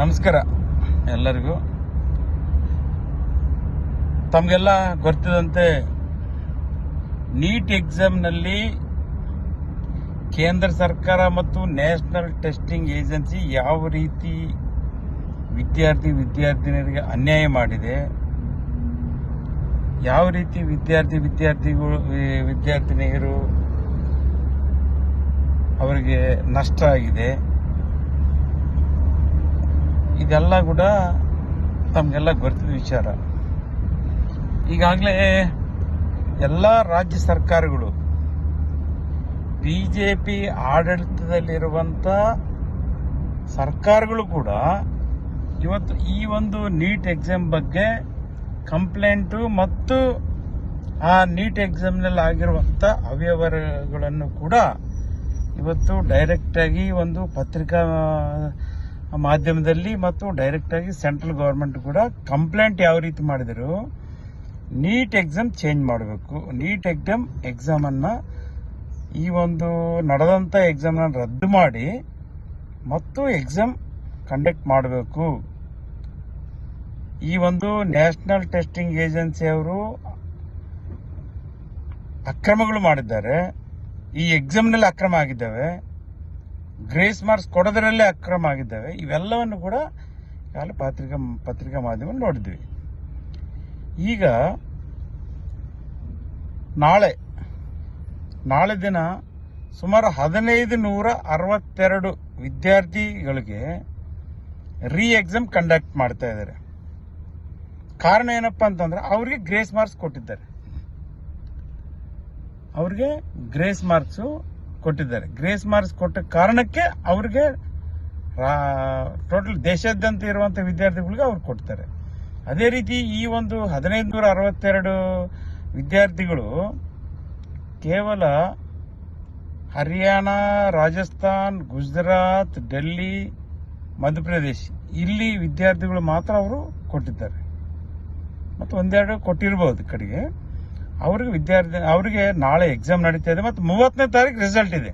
ನಮಸ್ಕಾರ ಎಲ್ಲರಿಗೂ. ತಮಗೆಲ್ಲ ಗೊತ್ತಿದಂತೆ ನೀಟ್ ಎಕ್ಸಾಮ್ನಲ್ಲಿ ಕೇಂದ್ರ ಸರ್ಕಾರ ಮತ್ತು ನ್ಯಾಷನಲ್ ಟೆಸ್ಟಿಂಗ್ ಏಜೆನ್ಸಿ ಯಾವ ರೀತಿ ವಿದ್ಯಾರ್ಥಿ ವಿದ್ಯಾರ್ಥಿನಿಯರಿಗೆ ಅನ್ಯಾಯ ಮಾಡಿದೆ, ಯಾವ ರೀತಿ ವಿದ್ಯಾರ್ಥಿ ವಿದ್ಯಾರ್ಥಿಗಳು ವಿದ್ಯಾರ್ಥಿನಿಯರು ಅವರಿಗೆ ನಷ್ಟ ಆಗಿದೆ ಇದೆಲ್ಲ ಕೂಡ ತಮಗೆಲ್ಲ ಗೊತ್ತಿದ್ದ ವಿಚಾರ. ಈಗಾಗಲೇ ಎಲ್ಲ ರಾಜ್ಯ ಸರ್ಕಾರಗಳು ಬಿ ಜೆ ಪಿ ಆಡಳಿತದಲ್ಲಿರುವಂಥ ಸರ್ಕಾರಗಳು ಕೂಡ ಇವತ್ತು ಈ ಒಂದು ನೀಟ್ ಎಕ್ಸಾಮ್ ಬಗ್ಗೆ ಕಂಪ್ಲೇಂಟು ಮತ್ತು ಆ ನೀಟ್ ಎಕ್ಸಾಮ್ನಲ್ಲಿ ಆಗಿರುವಂಥ ಅವ್ಯವಹಾರಗಳನ್ನು ಕೂಡ ಇವತ್ತು ಡೈರೆಕ್ಟಾಗಿ ಒಂದು ಪತ್ರಿಕಾ ಮಾಧ್ಯಮದಲ್ಲಿ ಮತ್ತು ಡೈರೆಕ್ಟಾಗಿ ಸೆಂಟ್ರಲ್ ಗೌರ್ಮೆಂಟ್ ಕೂಡ ಕಂಪ್ಲೇಂಟ್ ಯಾವ ರೀತಿ ಮಾಡಿದರು, ನೀಟ್ ಎಕ್ಸಾಮ್ ಚೇಂಜ್ ಮಾಡಬೇಕು. ನೀಟ್ ಎಕ್ಸಾಮ್ ಎಕ್ಸಾಮನ್ನು ಈ ಒಂದು ನಡೆದಂಥ ಎಕ್ಸಾಮ್ನ ರದ್ದು ಮಾಡಿ ಮತ್ತು ಎಕ್ಸಾಮ್ ಕಂಡಕ್ಟ್ ಮಾಡಬೇಕು. ಈ ಒಂದು ನ್ಯಾಷನಲ್ ಟೆಸ್ಟಿಂಗ್ ಏಜೆನ್ಸಿ ಅವರು ಅಕ್ರಮಗಳು ಮಾಡಿದ್ದಾರೆ. ಈ ಎಕ್ಸಾಮ್ನಲ್ಲಿ ಅಕ್ರಮ ಆಗಿದ್ದಾವೆ. ಗ್ರೇಸ್ ಮಾರ್ಕ್ಸ್ ಕೊಡೋದರಲ್ಲೇ ಅಕ್ರಮ ಆಗಿದ್ದಾವೆ. ಇವೆಲ್ಲವನ್ನು ಕೂಡ ಕಾಲ ಪತ್ರಿಕಾ ಪತ್ರಿಕಾ ಮಾಧ್ಯಮ ನೋಡಿದ್ವಿ. ಈಗ ನಾಳೆ ನಾಳೆ ದಿನ ಸುಮಾರು ಹದಿನೈದು ನೂರ ಅರವತ್ತೆರಡು ವಿದ್ಯಾರ್ಥಿಗಳಿಗೆ ರೀ ಎಕ್ಸಾಮ್ ಕಂಡಕ್ಟ್ ಮಾಡ್ತಾ ಇದ್ದಾರೆ. ಕಾರಣ ಏನಪ್ಪ ಅಂತಂದ್ರೆ ಅವ್ರಿಗೆ ಗ್ರೇಸ್ ಮಾರ್ಕ್ಸ್ ಕೊಟ್ಟಿದ್ದಾರೆ. ಅವ್ರಿಗೆ ಗ್ರೇಸ್ ಮಾರ್ಕ್ಸ್ ಕೊಟ್ಟಿದ್ದಾರೆ. ಗ್ರೇಸ್ ಮಾರ್ಕ್ಸ್ ಕೊಟ್ಟ ಕಾರಣಕ್ಕೆ ಅವ್ರಿಗೆ ಟೋಟಲ್ ದೇಶಾದ್ಯಂತ ಇರುವಂತ ವಿದ್ಯಾರ್ಥಿಗಳಿಗೆ ಅವ್ರು ಕೊಡ್ತಾರೆ. ಅದೇ ರೀತಿ ಈ ಒಂದು ಹದಿನೈದು ನೂರ ಅರವತ್ತೆರಡು ವಿದ್ಯಾರ್ಥಿಗಳು ಕೇವಲ ಹರಿಯಾಣ, ರಾಜಸ್ಥಾನ್, ಗುಜರಾತ್, ಡೆಲ್ಲಿ, ಮಧ್ಯಪ್ರದೇಶ್ ಇಲ್ಲಿ ವಿದ್ಯಾರ್ಥಿಗಳು ಮಾತ್ರ ಅವರು ಕೊಟ್ಟಿದ್ದಾರೆ. ಮತ್ತು ಒಂದೆರಡು ಕೊಟ್ಟಿರ್ಬೋದು ಕಡೆಗೆ. ಅವ್ರಿಗೆ ವಿದ್ಯಾರ್ಥಿ, ಅವರಿಗೆ ನಾಳೆ ಎಕ್ಸಾಮ್ ನಡೀತಾ ಇದೆ ಮತ್ತು ಮೂವತ್ತನೇ ತಾರೀಕು ರಿಸಲ್ಟ್ ಇದೆ.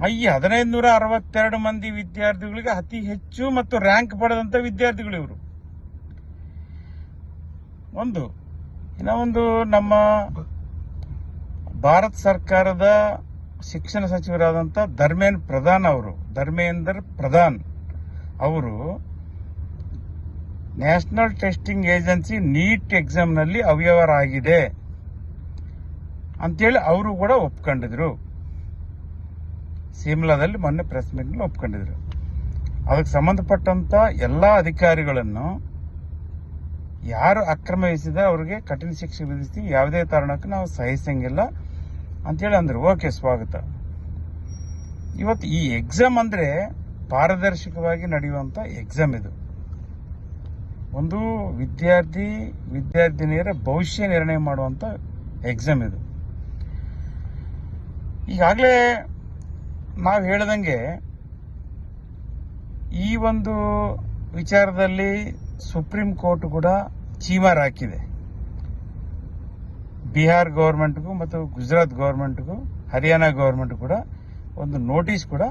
ಈ ಹದಿನೈದು ನೂರ ಅರವತ್ತೆರಡು ಮಂದಿ ವಿದ್ಯಾರ್ಥಿಗಳಿಗೆ ಅತಿ ಹೆಚ್ಚು ಮತ್ತು ರ್ಯಾಂಕ್ ಪಡೆದಂತ ವಿದ್ಯಾರ್ಥಿಗಳು ಇವರು. ಒಂದು ಇನ್ನೊಂದು ನಮ್ಮ ಭಾರತ ಸರ್ಕಾರದ ಶಿಕ್ಷಣ ಸಚಿವರಾದಂಥ ಧರ್ಮೇಂದ್ರ ಪ್ರಧಾನ್ ಅವರು, ಧರ್ಮೇಂದ್ರ ಪ್ರಧಾನ್ ಅವರು ನ್ಯಾಷನಲ್ ಟೆಸ್ಟಿಂಗ್ ಏಜೆನ್ಸಿ ನೀಟ್ ಎಕ್ಸಾಮ್ನಲ್ಲಿ ಅವ್ಯವಹಾರ ಆಗಿದೆ ಅಂತೇಳಿ ಅವರು ಕೂಡ ಒಪ್ಕೊಂಡಿದ್ರು. ಸಿಮ್ಲಾದಲ್ಲಿ ಮೊನ್ನೆ ಪ್ರೆಸ್ ಮೀಟ್ನಲ್ಲಿ ಒಪ್ಕೊಂಡಿದ್ರು. ಅದಕ್ಕೆ ಸಂಬಂಧಪಟ್ಟಂತ ಎಲ್ಲ ಅಧಿಕಾರಿಗಳನ್ನು ಯಾರು ಅಕ್ರಮ ಎಸಗಿದ ಅವರಿಗೆ ಕಠಿಣ ಶಿಕ್ಷೆ ವಿಧಿಸ್ತೀವಿ ಯಾವುದೇ ಕಾರಣಕ್ಕೂ ನಾವು ಸಹಿಸಂಗಿಲ್ಲ ಅಂತೇಳಿ ಅಂದ್ರೆ. ಓಕೆ, ಸ್ವಾಗತ. ಇವತ್ತು ಈ ಎಕ್ಸಾಮ್ ಅಂದ್ರೆ ಪಾರದರ್ಶಕವಾಗಿ ನಡೆಯುವಂತ ಎಕ್ಸಾಮ್ ಇದು. ಒಂದು ವಿದ್ಯಾರ್ಥಿ, ವಿದ್ಯಾರ್ಥಿನಿಯರ ಭವಿಷ್ಯ ನಿರ್ಣಯ ಮಾಡುವಂತ ಎಕ್ಸಾಮ್ ಇದು. ಈಗಾಗಲೇ ನಾವು ಹೇಳ್ದಂಗೆ ಈ ಒಂದು ವಿಚಾರದಲ್ಲಿ ಸುಪ್ರೀಂ ಕೋರ್ಟ್ ಕೂಡ ಚೀಮಾರ್ ಹಾಕಿದೆ. ಬಿಹಾರ್ ಗೌರ್ಮೆಂಟ್ಗೂ ಮತ್ತು ಗುಜರಾತ್ ಗೌರ್ಮೆಂಟ್ಗೂ, ಹರಿಯಾಣ ಗೌರ್ಮೆಂಟ್ ಕೂಡ ಒಂದು ನೋಟಿಸ್ ಕೂಡ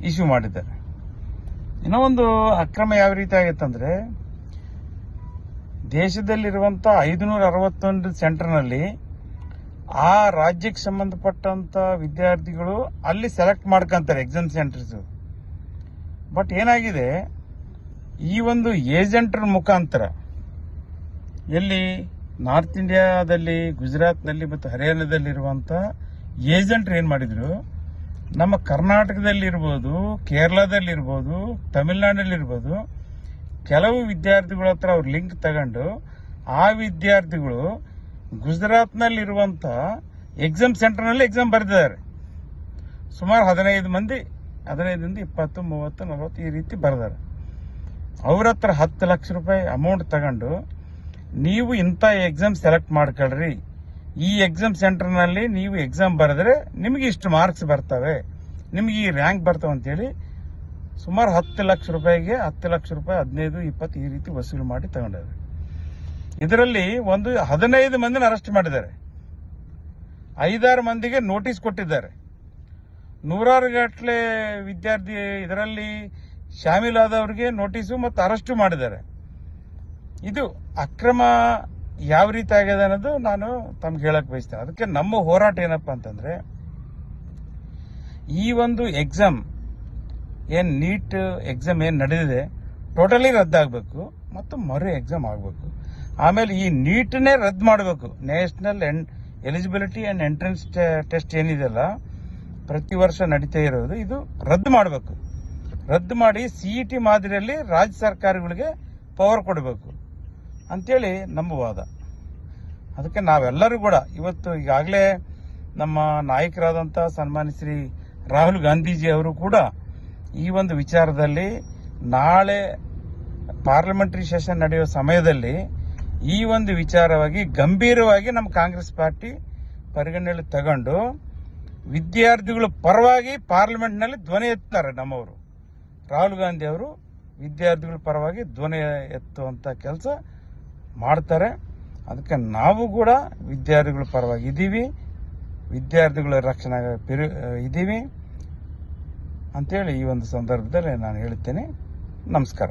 ಇಶ್ಯೂ ಮಾಡಿದ್ದಾರೆ. ಇನ್ನೂ ಒಂದು ಅಕ್ರಮ ಯಾವ ರೀತಿ ಆಗಿತ್ತಂದ್ರೆ ದೇಶದಲ್ಲಿರುವಂತ ಐದುನೂರ ಅರವತ್ತೊಂದು ಸೆಂಟರ್ನಲ್ಲಿ ಆ ರಾಜ್ಯಕ್ಕೆ ಸಂಬಂಧಪಟ್ಟಂತ ವಿದ್ಯಾರ್ಥಿಗಳು ಅಲ್ಲಿ ಸೆಲೆಕ್ಟ್ ಮಾಡ್ಕೊಂತಾರೆ ಎಕ್ಸಾಮ್ ಸೆಂಟರ್ಸ್ ಬಟ್ ಏನಾಗಿದೆ? ಈ ಒಂದು ಏಜೆಂಟ್ರ ಮುಖಾಂತರ ಎಲ್ಲಿ ನಾರ್ತ್ ಇಂಡಿಯಾದಲ್ಲಿ ಗುಜರಾತ್ನಲ್ಲಿ ಮತ್ತು ಹರಿಯಾಣದಲ್ಲಿರುವಂಥ ಏಜೆಂಟ್ರು ಏನು ಮಾಡಿದ್ರು? ನಮ್ಮ ಕರ್ನಾಟಕದಲ್ಲಿರ್ಬೋದು, ಕೇರಳದಲ್ಲಿರ್ಬೋದು, ತಮಿಳುನಾಡಲ್ಲಿರ್ಬೋದು ಕೆಲವು ವಿದ್ಯಾರ್ಥಿಗಳ ಹತ್ರ ಅವ್ರು ಲಿಂಕ್ ತಗೊಂಡು ಆ ವಿದ್ಯಾರ್ಥಿಗಳು ಗುಜರಾತ್ನಲ್ಲಿರುವಂಥ ಎಕ್ಸಾಮ್ ಸೆಂಟರ್ನಲ್ಲಿ ಎಕ್ಸಾಮ್ ಬರೆದಿದ್ದಾರೆ. ಸುಮಾರು ಹದಿನೈದು ಮಂದಿ, ಹದಿನೈದರಿಂದ ಇಪ್ಪತ್ತು, ಮೂವತ್ತು, ನಲವತ್ತು ಈ ರೀತಿ ಬರೆದಾರೆ ಅವ್ರ ಹತ್ರ ಹತ್ತು ಲಕ್ಷ ರೂಪಾಯಿ ಅಮೌಂಟ್ ತಗೊಂಡು ನೀವು ಇಂಥ ಎಕ್ಸಾಮ್ ಸೆಲೆಕ್ಟ್ ಮಾಡ್ಕೊಳ್ರಿ. ಈ ಎಕ್ಸಾಮ್ ಸೆಂಟರ್ನಲ್ಲಿ ನೀವು ಎಕ್ಸಾಮ್ ಬರೆದ್ರೆ ನಿಮಗೆ ಇಷ್ಟು ಮಾರ್ಕ್ಸ್ ಬರ್ತವೆ. ನಿಮಗೆ ಈ ರ್ಯಾಂಕ್ ಬರ್ತವೆ ಅಂತೇಳಿ ಸುಮಾರು ಹತ್ತು ಲಕ್ಷ ರೂಪಾಯಿಗೆ ಹತ್ತು ಲಕ್ಷ ರೂಪಾಯಿ, ಹದಿನೈದು, ಇಪ್ಪತ್ತು ಈ ರೀತಿ ವಸೂಲು ಮಾಡಿ ತಗೊಂಡಿದ್ದಾರೆ. ಇದರಲ್ಲಿ ಒಂದು ಹದಿನೈದು ಮಂದಿನ ಅರೆಸ್ಟ್ ಮಾಡಿದ್ದಾರೆ. ಐದಾರು ಮಂದಿಗೆ ನೋಟಿಸ್ ಕೊಟ್ಟಿದ್ದಾರೆ. ನೂರಾರು ಗಟ್ಟಲೆ ವಿದ್ಯಾರ್ಥಿ ಇದರಲ್ಲಿ ಶಾಮೀಲಾದವರಿಗೆ ನೋಟಿಸು ಮತ್ತು ಅರೆಸ್ಟು ಮಾಡಿದ್ದಾರೆ. ಇದು ಅಕ್ರಮ ಯಾವ ರೀತಿ ಆಗಿದೆ ಅನ್ನೋದು ನಾನು ತಮ್ಗೆ ಹೇಳಕ್ಕೆ ಬಯಸ್ತೇನೆ. ಅದಕ್ಕೆ ನಮ್ಮ ಹೋರಾಟ ಏನಪ್ಪಾ ಅಂತಂದ್ರೆ, ಈ ಒಂದು ಎಕ್ಸಾಮ್ ಏನ್ ನೀಟ್ ಎಕ್ಸಾಮ್ ಏನು ನಡೆದಿದೆ ಟೋಟಲಿ ರದ್ದಾಗಬೇಕು ಮತ್ತು ಮರು ಎಕ್ಸಾಮ್ ಆಗಬೇಕು. ಆಮೇಲೆ ಈ ನೀಟ್ನೇ ರದ್ದು ಮಾಡಬೇಕು. National eligibility and entrance test ಏನಿದೆಯಲ್ಲ, ಪ್ರತಿ ವರ್ಷ ನಡೀತಾ ಇರೋದು, ಇದು ರದ್ದು ಮಾಡಬೇಕು. ರದ್ದು ಮಾಡಿ ಸಿಇ ಟಿ ಮಾದರಿಯಲ್ಲಿ ರಾಜ್ಯ ಸರ್ಕಾರಗಳಿಗೆ ಪವರ್ ಕೊಡಬೇಕು. ಅಂತೇಳಿ ನಮ್ಮ ವಾದ. ಅದಕ್ಕೆ ನಾವೆಲ್ಲರೂ ಕೂಡ, ಇವತ್ತು ಈಗಾಗಲೇ ನಮ್ಮ ನಾಯಕರಾದಂಥ ಸನ್ಮಾನ್ಯ ಶ್ರೀ ರಾಹುಲ್ ಗಾಂಧೀಜಿ ಅವರು ಕೂಡ ಈ ಒಂದು ವಿಚಾರದಲ್ಲಿ ನಾಳೆ ಪಾರ್ಲಿಮೆಂಟರಿ ಸೆಷನ್ ನಡೆಯುವ ಸಮಯದಲ್ಲಿ ಈ ಒಂದು ವಿಚಾರವಾಗಿ ಗಂಭೀರವಾಗಿ ನಮ್ಮ ಕಾಂಗ್ರೆಸ್ ಪಾರ್ಟಿ ಪರಿಗಣನೆಯಲ್ಲಿ ತಗೊಂಡು ವಿದ್ಯಾರ್ಥಿಗಳ ಪರವಾಗಿ ಪಾರ್ಲಿಮೆಂಟ್ನಲ್ಲಿ ಧ್ವನಿ ಎತ್ತಾರೆ ನಮ್ಮವರು. ರಾಹುಲ್ ಗಾಂಧಿ ಅವರು ವಿದ್ಯಾರ್ಥಿಗಳ ಪರವಾಗಿ ಧ್ವನಿ ಎತ್ತುವಂತ ಕೆಲಸ ಮಾಡ್ತಾರೆ. ಅದಕ್ಕೆ ನಾವು ಕೂಡ ವಿದ್ಯಾರ್ಥಿಗಳ ಪರವಾಗಿ ಇದ್ದೀವಿ ವಿದ್ಯಾರ್ಥಿಗಳ ರಕ್ಷಣೆ ಇದ್ದೀವಿ ಅಂತೇಳಿ ಈ ಒಂದು ಸಂದರ್ಭದಲ್ಲಿ ನಾನು ಹೇಳುತ್ತೇನೆ. ನಮಸ್ಕಾರ.